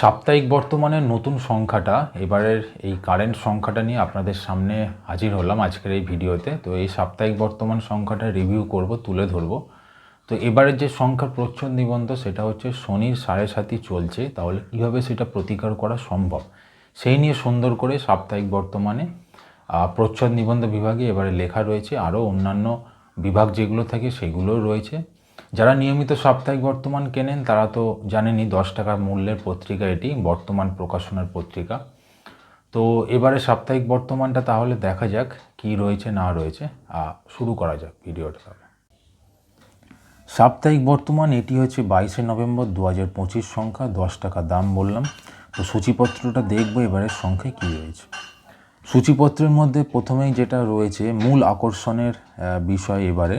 সাপ্তাহিক বর্তমানের নতুন সংখ্যাটা, এবারের এই কারেন্ট সংখ্যাটা নিয়ে আপনাদের সামনে হাজির হলাম আজকের এই ভিডিওতে। তো এই সাপ্তাহিক বর্তমান সংখ্যাটা রিভিউ করব, তুলে ধরব। তো এবারের যে সংখ্যার প্রচ্ছদ নিবন্ধ সেটা হচ্ছে শনির সাড়ে সাতই চলছে। তাহলে কীভাবে সেটা প্রতিকার করা সম্ভব? সেই নিয়ে সুন্দর করে সাপ্তাহিক বর্তমানে প্রচ্ছদ নিবন্ধ বিভাগে এবারে লেখা রয়েছে। আরও অন্যান্য বিভাগ যেগুলো থাকে, সেগুলোও রয়েছে। যারা নিয়মিত সাপ্তাহিক বর্তমান কেনেন, তারা তো জানেনই দশ টাকা মূল্যের পত্রিকা এটি, বর্তমান প্রকাশনার পত্রিকা। তো এবারে সাপ্তাহিক বর্তমানটা তাহলে দেখা যাক কি রয়েছে, না রয়েছে শুরু করা যাক ভিডিওটা সাপ্তাহিক বর্তমান, এটি হচ্ছে বাইশে নভেম্বর দু হাজার পঁচিশ সংখ্যা, দশ টাকা দাম বললাম। তো সূচিপত্রটা দেখব এবারের সংখ্যায় কী রয়েছে। সূচিপত্রের মধ্যে প্রথমেই যেটা রয়েছে, মূল আকর্ষণের বিষয় এবারে।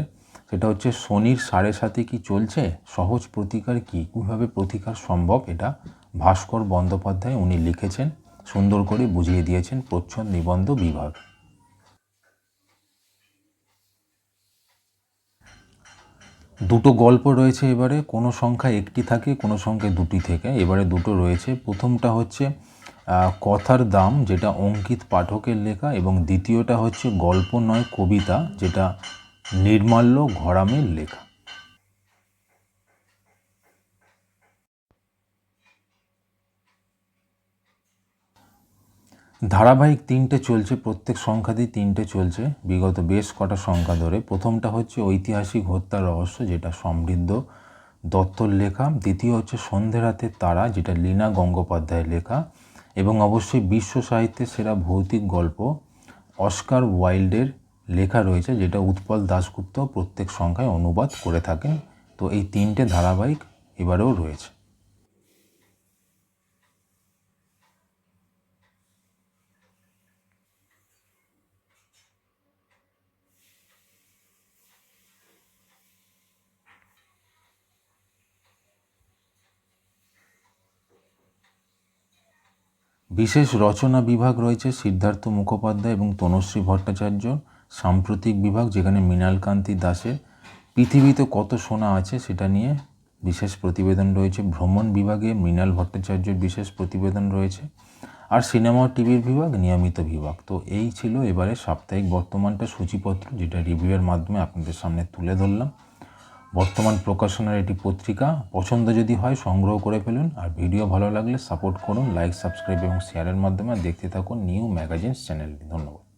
সেটা হচ্ছে শনির সাড়ে সাথে কি চলছে? সহজ প্রতিকার কি? কীভাবে প্রতিকার সম্ভব? এটা ভাস্কর বন্দ্যোপাধ্যায় উনি লিখেছেন, সুন্দর করে বুঝিয়ে দিয়েছেন, প্রচ্ছদ নিবন্ধ বিভাগ। দুটো গল্প রয়েছে এবারে, কোনো সংখ্যা একটি থাকে, কোনো সংখ্যা দুটি থেকে। এবারে দুটো রয়েছে। প্রথমটা হচ্ছে কথার দাম, যেটা অঙ্কিত পাঠকের লেখা, এবং দ্বিতীয়টা হচ্ছে গল্প নয়, কবিতা, যেটা নির্মাল্য ঘরামের লেখা। ধারাবাহিক তিনটে চলছে, প্রত্যেক সংখ্যাতেই তিনটে চলছে। বিগত বেশ কটা সংখ্যা ধরে, প্রথমটা হচ্ছে ঐতিহাসিক হত্যার রহস্য, যেটা সমৃদ্ধ দত্তর লেখা। দ্বিতীয় হচ্ছে সন্ধে রাতের তারা, যেটা লীনা গঙ্গোপাধ্যায়ের লেখা। এবং অবশ্যই বিশ্ব সাহিত্যের সেরা ভৌতিক গল্প, অস্কার ওয়াইল্ডের লেখা রয়েছে যেটা উৎপল দাশগুপ্ত প্রত্যেক সংখ্যায় অনুবাদ করে থাকেন। তো এই তিনটে ধারাবাহিক এবারেও রয়েছে। বিশেষ রচনা বিভাগ রয়েছে সিদ্ধার্থ মুখোপাধ্যায় এবং তনুশ্রী ভট্টাচার্য। সাম্প্রতিক বিভাগ যেখানে মৃণালকান্তি দাসের পৃথিবীতে কত সোনা আছে সেটা নিয়ে বিশেষ প্রতিবেদন রয়েছে। ভ্রমণ বিভাগে মৃণাল ভট্টাচার্যের বিশেষ প্রতিবেদন রয়েছে। আর সিনেমা টিভির বিভাগ নিয়মিত বিভাগ। তো এই ছিল এবারে সাপ্তাহিক বর্তমানটা সূচিপত্র, যেটা রিভিউয়ের মাধ্যমে আপনাদের সামনে তুলে ধরলাম। বর্তমান প্রকাশনার এটি পত্রিকা, পছন্দ যদি হয় সংগ্রহ করে ফেলুন। আর ভিডিও ভালো লাগলে সাপোর্ট করুন, লাইক, সাবস্ক্রাইব এবং শেয়ারের মাধ্যমে দেখতে থাকুন নিউ ম্যাগাজিনস চ্যানেলটি। ধন্যবাদ।